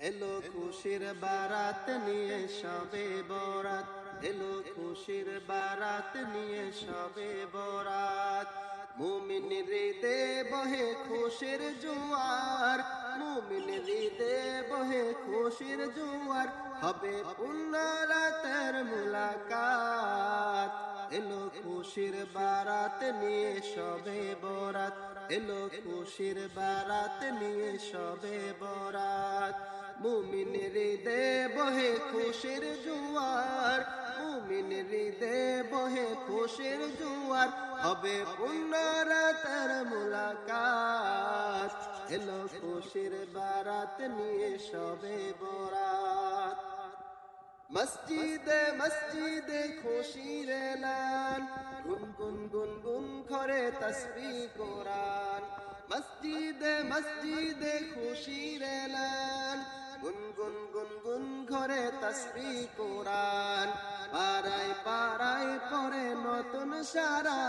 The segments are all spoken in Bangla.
এলো খুশির বারাত নিয়ে সবে বরাত। এলো খুশির বারাত নিয়ে সবে বরাত। মুমিন হৃদে বহে খুশির জুয়ার। মুমিন হৃদে বহে খুশির জুয়ার। হবে পুনরাতের মুলাকাত। এলো খুশির বারাত নিয়ে সবে বরাত। এলো খুশির বারাত নিয়ে সবে বরাত। মুমিন হৃদে বহে খুশির জুয়ার মুমিন হৃদে বহে খুশির জুয়ার, হবে পুনরাতের মুলাকাত। এলো খুশির বারাত নিয়ে সবে বরাত। মসজিদে মসজিদে খুশির এলান গুন গুন গুন গুন করে তসবি কোরআন। মসজিদে মসজিদে খুশির তসবি কোরআন। পাড়ায় পাড়ায় পরে নতুন সারা।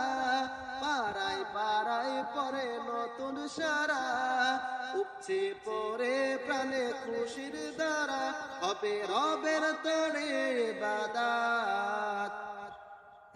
পাড়ায় পাড়ায় পরে নতুন সারা। উপচে পরে প্রাণে খুশির দ্বারা। হবে রবের তরে বাদাত।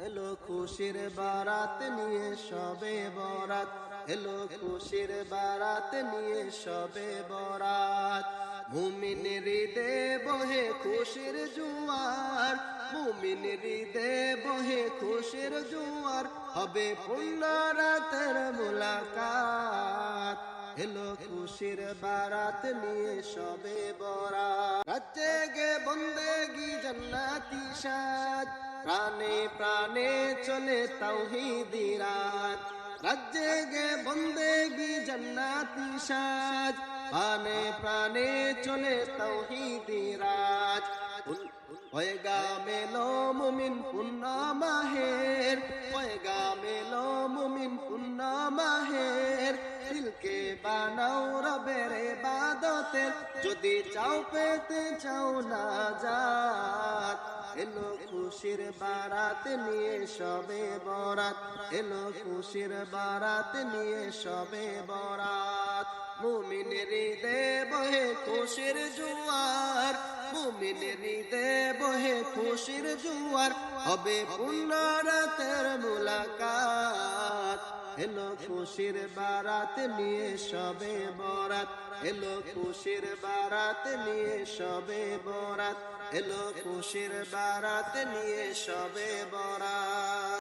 এলো খুশির বারাত নিয়ে সবে বরাত। এলো খুশির বারাত নিয়ে সবে বরাত। মুমিন হৃদে বহে খুশির জুয়ার, মুমিন হৃদে বহে খুশির জুয়ার, হবে পুনরাতের মুলাকাত। এলো খুশির বারাত নিয়ে সবে বরাত। রাজ্যে গে বন্দেগি জান্নাতি সাজ। প্রাণে প্রাণে চলে তাওহিদি রাত রাজ্যে গে বন্দেগি জান্নাতি সাজ। প্রাণে প্রাণে চলে তাওহিদি রাজ। পয়গা মেলো মুমিন পুণ্য মাহের। পয়গা মেলো মুমিন পুণ্য মাহের। দিলকে বানাও রবের বাদতের যদি চাও পেতে চাও না যাত এলো খুশির বারাত নিয়ে সবে বরাত। এলো খুশির বারাত নিয়ে সবে বরাত। মুমিন হৃদে বহে খুশির জুয়ার। মুমিন হৃদে বহে খুশির জুয়ার। হবে পুনরাতের মুলাকাত। এলো খুশির বারাত নিয়ে সবে বরাত। এলো খুশির বারাত নিয়ে সবে বরাত। এলো খুশির বারাত নিয়ে সবে বরাত।